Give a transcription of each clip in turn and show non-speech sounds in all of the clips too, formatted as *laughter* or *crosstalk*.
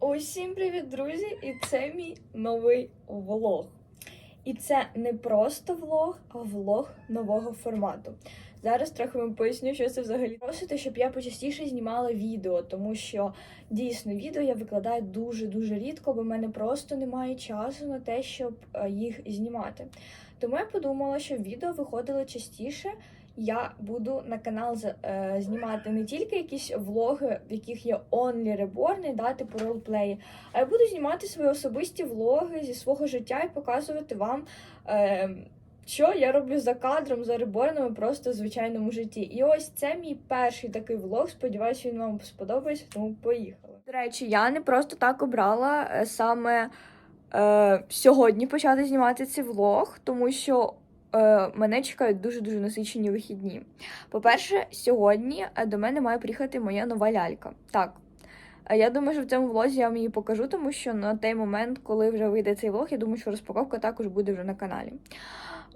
Усім привіт, друзі! І це мій новий влог. І це не просто влог, а влог нового формату. Зараз трохи вам поясню, що це взагалі. Просите, щоб я почастіше знімала відео, тому що дійсно відео я викладаю дуже-дуже рідко, бо в мене просто немає часу на те, щоб е, їх знімати. Тому я подумала, що відео виходило частіше. Я буду на канал е, знімати не тільки якісь влоги, в яких є only reborn, да, типу ролплеї, а я буду знімати свої особисті влоги зі свого життя і показувати вам, е, що я роблю за кадром, за реборнами просто в звичайному житті. І ось це мій перший такий влог. Сподіваюся, він вам сподобається, тому поїхали. До речі, я не просто так обрала е, саме е, сьогодні почати знімати цей влог, тому що. Е, Мене чекають дуже дуже насичені вихідні. По-перше, сьогодні е, до мене має приїхати моя нова лялька. Так, Е, Я думаю, що в цьому влозі я вам її покажу, тому що на той момент, коли вже вийде цей влог, я думаю, що розпаковка також буде вже на каналі.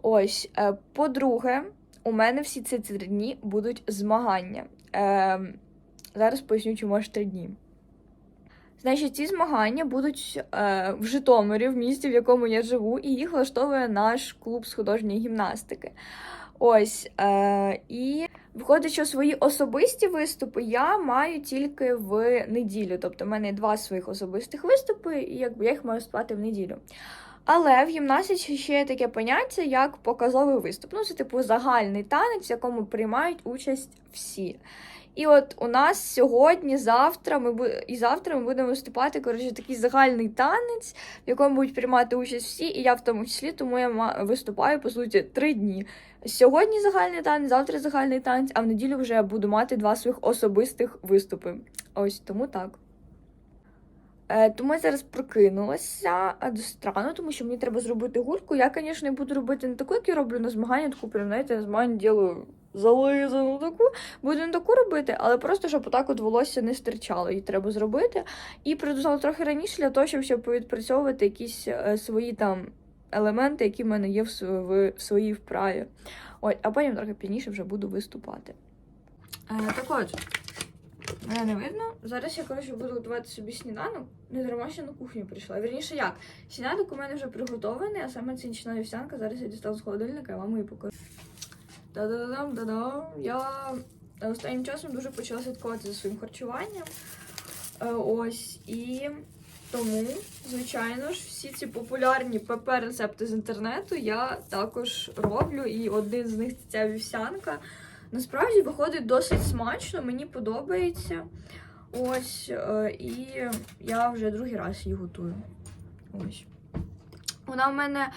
Ось, по-друге, у мене всі ці три дні будуть змагання. Е, зараз поясню, чому аж три дні. Значить, ці змагання будуть е, в Житомирі, в місті, в якому я живу, і їх влаштовує наш клуб з художньої гімнастики. Ось. Е, і Виходить, що свої особисті виступи я маю тільки в неділю. Тобто, в мене два своїх особистих виступи, і якби я їх маю спати в неділю. Але в гімнастиці ще є таке поняття, як показовий виступ. Ну, це типу загальний танець, в якому приймають участь всі. І от у нас сьогодні, завтра, ми бу... і завтра ми будемо виступати коротше, такий загальний танець, в якому будуть приймати участь всі, і я в тому числі, тому я виступаю по суті три дні. Сьогодні загальний танець, завтра загальний танець, а в неділю вже я буду мати два своїх особистих виступи. Ось тому так. Е, тому я зараз прокинулася а, досить рано, тому що мені треба зробити гульку. Я, звісно, буду робити не таку, як я роблю на змагання, таку прям, знаєте, на змагання ділю зализану таку. Буду не таку робити, але просто щоб отак от волосся не стирчало, її треба зробити. І придумала трохи раніше для того, щоб, щоб відпрацьовувати якісь е, свої там елементи, які в мене є в, в, своїй вправі. Ой, а потім трохи пізніше вже буду виступати. Е, так от, мене не видно. Зараз я коротше буду готувати собі сніданок. Не дарма ще на кухню прийшла. Вірніше як? Сніданок у мене вже приготований, а саме це нічна вівсянка. Зараз я дістала з холодильника, я вам її покажу. Та-да-дам, да-дам. Я останнім часом дуже почала слідкувати за своїм харчуванням. Е, ось і тому, звичайно ж, всі ці популярні ПП-рецепти з інтернету я також роблю. І один з них ця вівсянка. Насправді виходить досить смачно, мені подобається. Ось, е, і я вже другий раз її готую. Ось. Вона в мене е,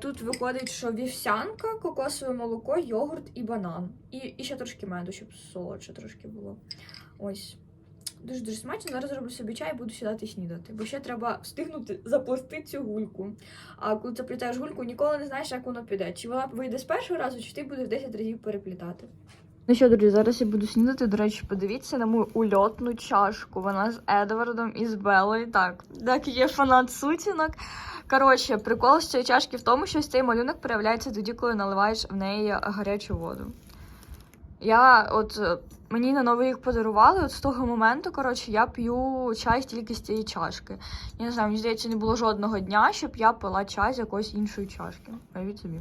тут виходить, що вівсянка, кокосове молоко, йогурт і банан. І, і ще трошки меду, щоб солодше трошки було. Ось. Дуже дуже смачно. Зараз зроблю собі чай і буду сідати снідати. Бо ще треба встигнути заплести цю гульку. А коли заплітаєш гульку, ніколи не знаєш, як воно піде. Чи вона вийде з першого разу, чи ти будеш 10 разів переплітати. Ну що, друзі, зараз я буду снідати. До речі, подивіться на мою ульотну чашку. Вона з Едвардом і з Белою. Так, так є фанат сутінок. Коротше, прикол з цієї чашки в тому, що цей малюнок проявляється тоді, коли наливаєш в неї гарячу воду. Я от е, мені на новий рік подарували, от з того моменту, коротше, я п'ю чай тільки з цієї чашки. Я не знаю, мені здається, не було жодного дня, щоб я пила чай з якоїсь іншої чашки. Уявіть собі.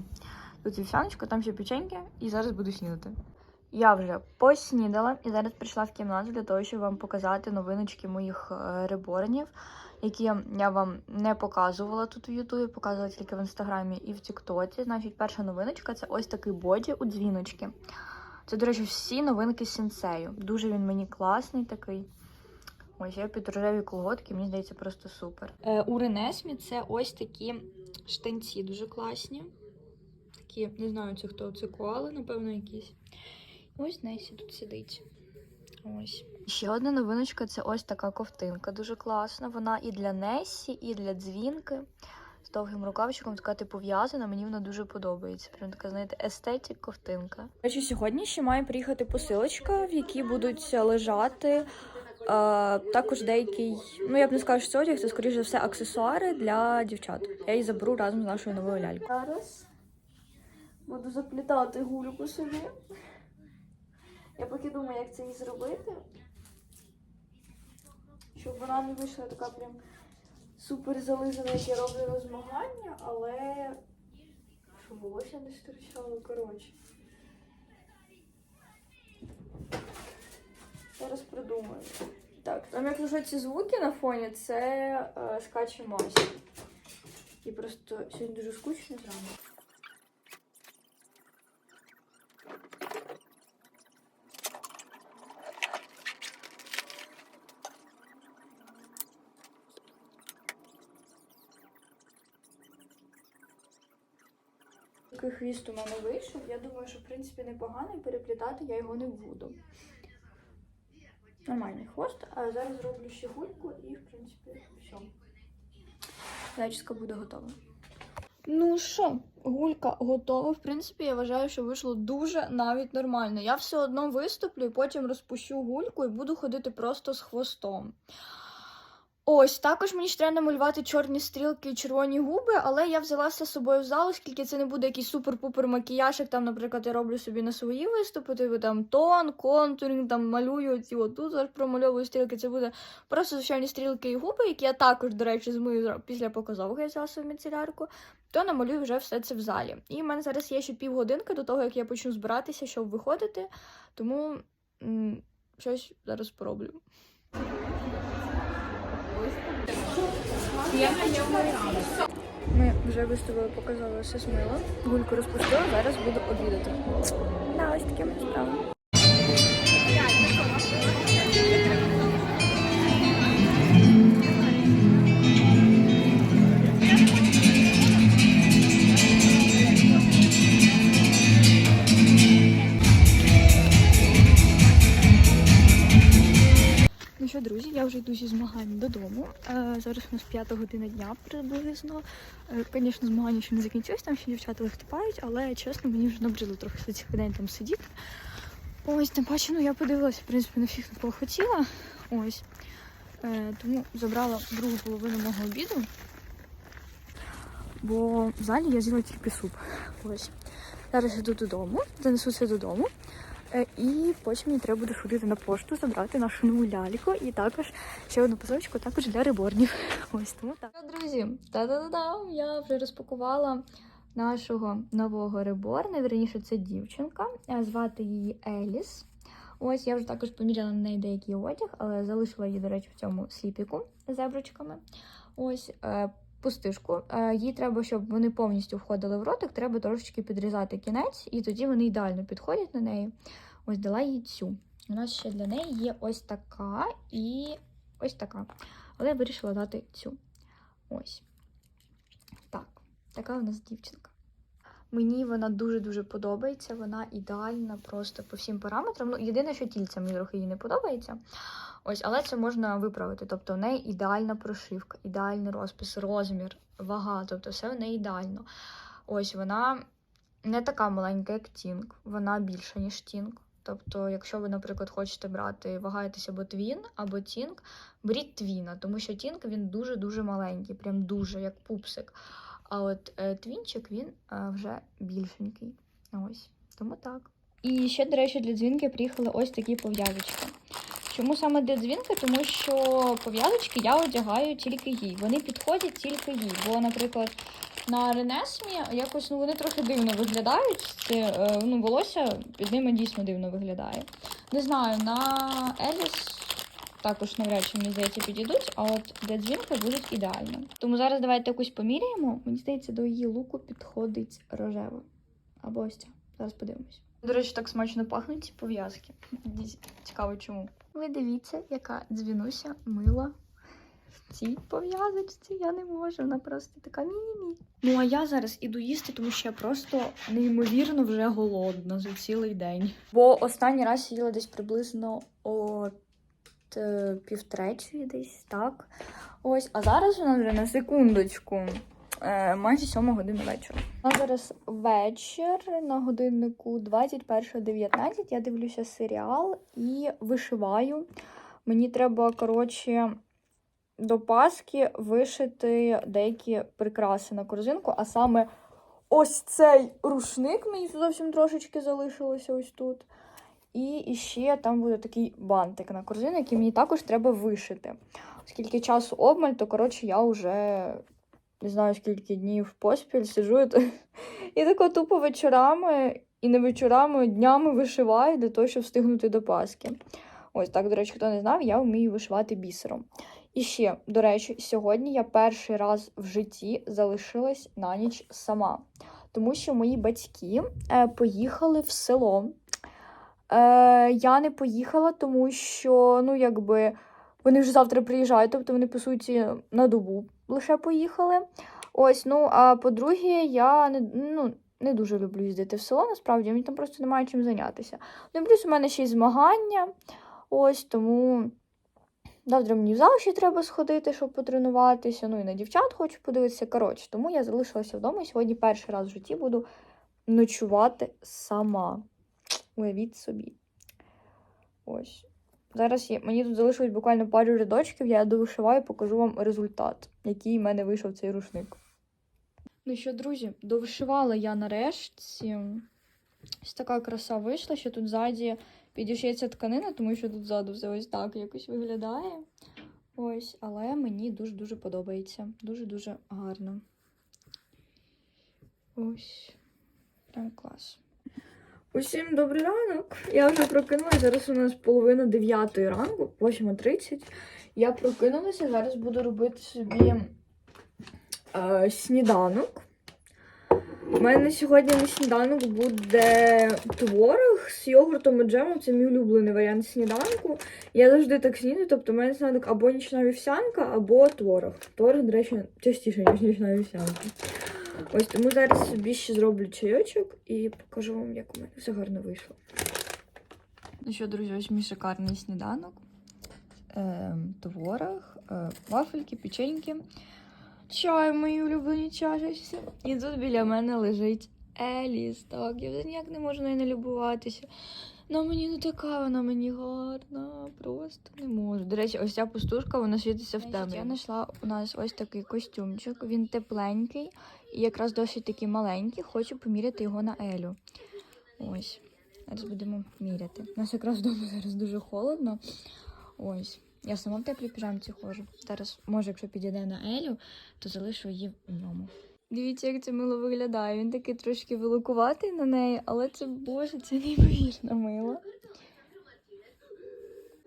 Тут вівсяночка, там ще печеньки, і зараз буду снідати. Я вже поснідала і зараз прийшла в кімнату для того, щоб вам показати новиночки моїх е, реборнів, які я вам не показувала тут в Ютубі, показувала тільки в інстаграмі і в Тіктоці. Значить, перша новиночка це ось такий боді у дзвіночки. Це, до речі, всі новинки з сенсею. Дуже він мені класний такий. Ось я під рожеві колготки, мені здається, просто супер. Е, у Ренесмі це ось такі штанці дуже класні. Такі, не знаю, це хто це коали, напевно, якісь. Ось Несі тут сидить. Ось. Ще одна новиночка це ось така ковтинка. Дуже класна. Вона і для Несі, і для дзвінки. З довгим рукавчиком, така типу в'язана, мені вона дуже подобається. Прям така, знаєте, естетик ковтинка. Речі, сьогодні ще має приїхати посилочка, в якій будуть лежати. е, також деякий, ну я б не скажу, що це одяг, це скоріше за все аксесуари для дівчат. Я її заберу разом з нашою новою лялькою. Зараз буду заплітати гульку собі. Я поки думаю, як це їй зробити. щоб вона не вийшла така прям супер зализана, як я роблю на змагання, але щоб волосся не стирчало, коротше. Зараз придумаю. Так, там як лежать ці звуки на фоні, це е, скаче мазь. І просто сьогодні дуже скучно зранку. Такий хвіст у мене вийшов. Я думаю, що в принципі непогано і переплітати я його не буду. Нормальний хвост, а зараз зроблю ще гульку і, в принципі, все. Зачіска буде готова. Ну що, гулька готова. В принципі, я вважаю, що вийшло дуже навіть нормально. Я все одно виступлю і потім розпущу гульку і буду ходити просто з хвостом. Ось, також мені ще треба намалювати чорні стрілки і червоні губи, але я взялася з собою в зал, оскільки це не буде якийсь супер-пупер макіяж, як там, наприклад, я роблю собі на свої виступи, типу там тон, контуринг, там малюю ці отут промальовую стрілки. Це буде просто звичайні стрілки і губи, які я також, до речі, змию після показового, я взяла собі міцелярку, то намалюю вже все це в залі. І в мене зараз є ще півгодинки до того, як я почну збиратися, щоб виходити. Тому м, щось зараз пороблю. Ми вже виставили, показали все смило. Гульку розпустила, зараз буду обідати. Да, ось такими справами. Е, зараз у нас п'ята година дня приблизно. Е, Звісно, змагання ще не закінчились, там ще дівчата виступають, але чесно, мені вже набридло трохи за цих день там сидіти. Ось, тим паче, ну я подивилася, в принципі, на всіх, на кого хотіла. Ось. Е, тому забрала другу половину мого обіду. Бо в залі я з'їла тільки суп. Ось. Зараз йду додому, занесу це додому. Е, І потім мені треба буде ходити на пошту, забрати нашу нову ляльку і також ще одну посилочку також для реборнів. *laughs* Ось тому так. Друзі, та-да-да-да, я вже розпакувала нашого нового реборна. Вірніше, це дівчинка. Звати її Еліс. Ось я вже також поміряла на неї деякий одяг, але залишила її, до речі, в цьому сліпіку з зеброчками. Ось е, пустишку. Е, Їй треба, щоб вони повністю входили в ротик, треба трошечки підрізати кінець, і тоді вони ідеально підходять на неї. Ось дала їй цю. У нас ще для неї є ось така і ось така. Але я вирішила дати цю. Ось. Так, така у нас дівчинка. Мені вона дуже-дуже подобається. Вона ідеальна просто по всім параметрам. Ну, єдине, що тільця мені трохи їй не подобається. Ось, але це можна виправити. Тобто, в неї ідеальна прошивка, ідеальний розпис, розмір, вага, тобто все в неї ідеально. Ось вона не така маленька, як Тінг, вона більша, ніж Тінг. Тобто, якщо ви, наприклад, хочете брати, вагаєтесь або твін, або тінг, беріть твіна, тому що тінг він дуже-дуже маленький, прям дуже, як пупсик. А от е, твінчик він е, вже більшенький. Ось. Тому так. І ще, до речі, для дзвінки приїхали ось такі пов'язочки. Чому саме дзвінки? Тому що пов'язочки я одягаю тільки їй. Вони підходять тільки їй. Бо, наприклад, на Ренесмі якось ну, вони трохи дивно виглядають. Це, е, ну, волосся під ними дійсно дивно виглядає. Не знаю, на Еліс також навряд чи мені здається підійдуть, а от дзвінки будуть ідеально. Тому зараз давайте якусь поміряємо. Мені здається, до її луку підходить рожева. Або ось ця. Зараз подивимось. До речі, так смачно пахнуть ці пов'язки. Цікаво, чому. Ви дивіться, яка дзвінуся мила в цій пов'язочці. Я не можу, вона просто така міні-мі. Ну а я зараз іду їсти, тому що я просто неймовірно вже голодна за цілий день. Бо останній раз їла десь приблизно от е, півтретьої десь, так. Ось, а зараз нас вже на секундочку. Е, Майже сьома година вечора. У нас зараз вечір на годиннику 21.19. Я дивлюся серіал і вишиваю. Мені треба, коротше, до Пасхи вишити деякі прикраси на корзинку, а саме ось цей рушник мені зовсім трошечки залишилося ось тут. І ще там буде такий бантик на корзину, який мені також треба вишити. скільки часу обмаль, то коротше я вже не знаю скільки днів поспіль сиджу і, *laughs* і тако тупо вечорами, і не вечорами, днями вишиваю для того, щоб встигнути до Пасхи. Ось так, до речі, хто не знав, я вмію вишивати бісером. І ще, до речі, сьогодні я перший раз в житті залишилась на ніч сама, тому що мої батьки е, поїхали в село. Е, я не поїхала, тому що, ну, якби, вони вже завтра приїжджають, тобто вони, по суті, на добу лише поїхали. Ось, ну, а по-друге, я не, ну, не дуже люблю їздити в село, насправді, мені там просто немає чим зайнятися. Ну, плюс у мене ще й змагання. Ось тому завтра мені в зал ще треба сходити, щоб потренуватися. Ну і на дівчат хочу подивитися. Коротше, тому я залишилася вдома і сьогодні перший раз в житті буду ночувати сама. Уявіть собі. Ось. Зараз є. Мені тут залишилось буквально пару рядочків, я довишиваю, і покажу вам результат, який в мене вийшов цей рушник. Ну що, друзі, довишивала я нарешті. Ось така краса вийшла, що тут ззаді підішється тканина, тому що тут ззаду все ось так якось виглядає. Ось, але мені дуже-дуже подобається. Дуже-дуже гарно. Ось. Прям клас. Усім добрий ранок. Я вже прокинулася. Зараз у нас половина дев'ятої ранку, 8.30. Я прокинулася, зараз буду робити собі е, сніданок. У мене сьогодні на сніданок буде творог з йогуртом і джемом. Це мій улюблений варіант сніданку. Я завжди так снідаю, тобто у мене сніданок або нічна вівсянка, або творог. Творог, до речі, частіше, ніж нічна вівсянка. Ось тому зараз собі ще зроблю чайочок і покажу вам, як у мене все гарно вийшло. Ну що, друзі, ось мій шикарний сніданок. Ем, творог, е, вафельки, печеньки. Чай, мої улюблені чашечці. І тут біля мене лежить Еліс. Так, я вже ніяк не можу нею не любуватися. Ну мені не така, вона мені гарна, просто не можу. До речі, ось ця пустушка, вона світиться в темряві. Я знайшла у нас ось такий костюмчик, він тепленький і якраз досить такий маленький. Хочу поміряти його на Елю. Ось. Зараз будемо міряти. У нас якраз вдома зараз дуже холодно. Ось. Я сама в теплій піжамці ходжу. Зараз, може, якщо підійде на Елю, то залишу її в ньому. Дивіться, як це мило виглядає. Він такий трошки великуватий на неї, але це боже, це неймовірно мило.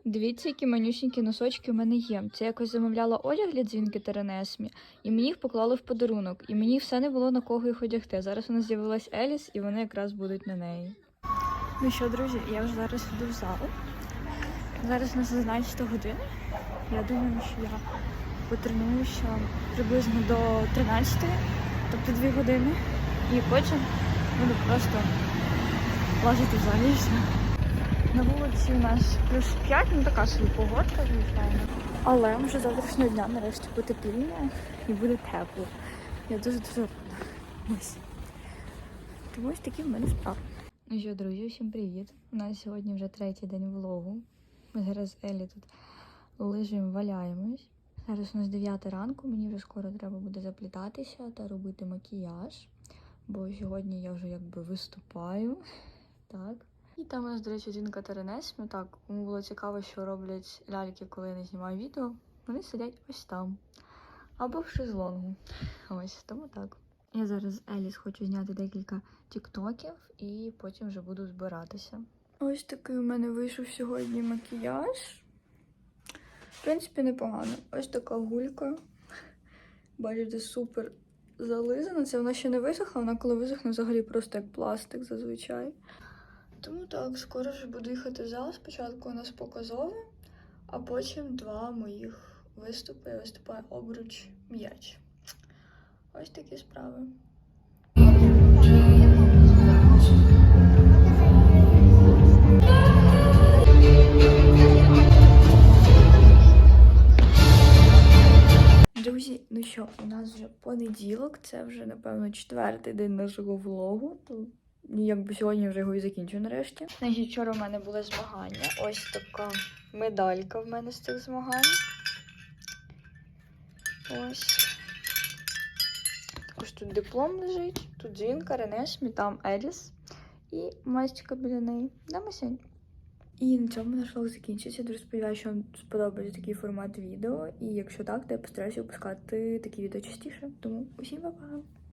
Дивіться, які манюсінькі носочки у мене є. Це якось замовляла одяг для дзвінки Теренесмі, і мені їх поклали в подарунок. І мені все не було на кого їх одягти. Зараз у нас з'явилась Еліс, і вони якраз будуть на неї. Ну що, друзі, я вже зараз йду в залу. Зараз у нас 11 година. Я думаю, що я потренуюся приблизно до 13, тобто 2 години. І потім буду просто лазити в залі і все. На вулиці у нас плюс 5, ну така собі погодка, звичайно. Але вже завтрашнього дня нарешті потепління і буде тепло. Я дуже дуже рада. Тому ось такі в мене справи. Ну що, друзі, всім привіт. У нас сьогодні вже третій день влогу. Ми зараз з Елі тут лежимо, валяємось. Зараз у нас 9 ранку, мені вже скоро треба буде заплітатися та робити макіяж. Бо сьогодні я вже якби виступаю. *laughs* Так. І там у нас, до речі, жінка Теренесмі. Так, кому було цікаво, що роблять ляльки, коли я не знімаю відео. Вони сидять ось там. Або в шезлонгу. Ось, тому так. Я зараз з Еліс хочу зняти декілька тіктоків і потім вже буду збиратися. Ось такий у мене вийшов сьогодні макіяж. В принципі, непогано. Ось така гулька. Бачите, супер зализана. Це вона ще не висохла, вона коли висохне, взагалі просто як пластик зазвичай. Тому так, скоро вже буду їхати в зал. Спочатку у нас показове, а потім два моїх виступи. Я виступаю обруч м'яч. Ось такі справи. Друзі, ну що, у нас вже понеділок, це вже, напевно, четвертий день нашого влогу. То якби сьогодні вже його і закінчу нарешті. Значить, вчора в мене були змагання. Ось така медалька в мене з цих змагань. Ось. Також тут диплом лежить, тут жінка, Ренешмі, там Еліс і Масечка біля неї. Да, Масянь? І на цьому наш влог закінчиться. Дуже сподіваюся, що вам сподобається такий формат відео. І якщо так, то я постараюся випускати такі відео частіше. Тому усім па-па!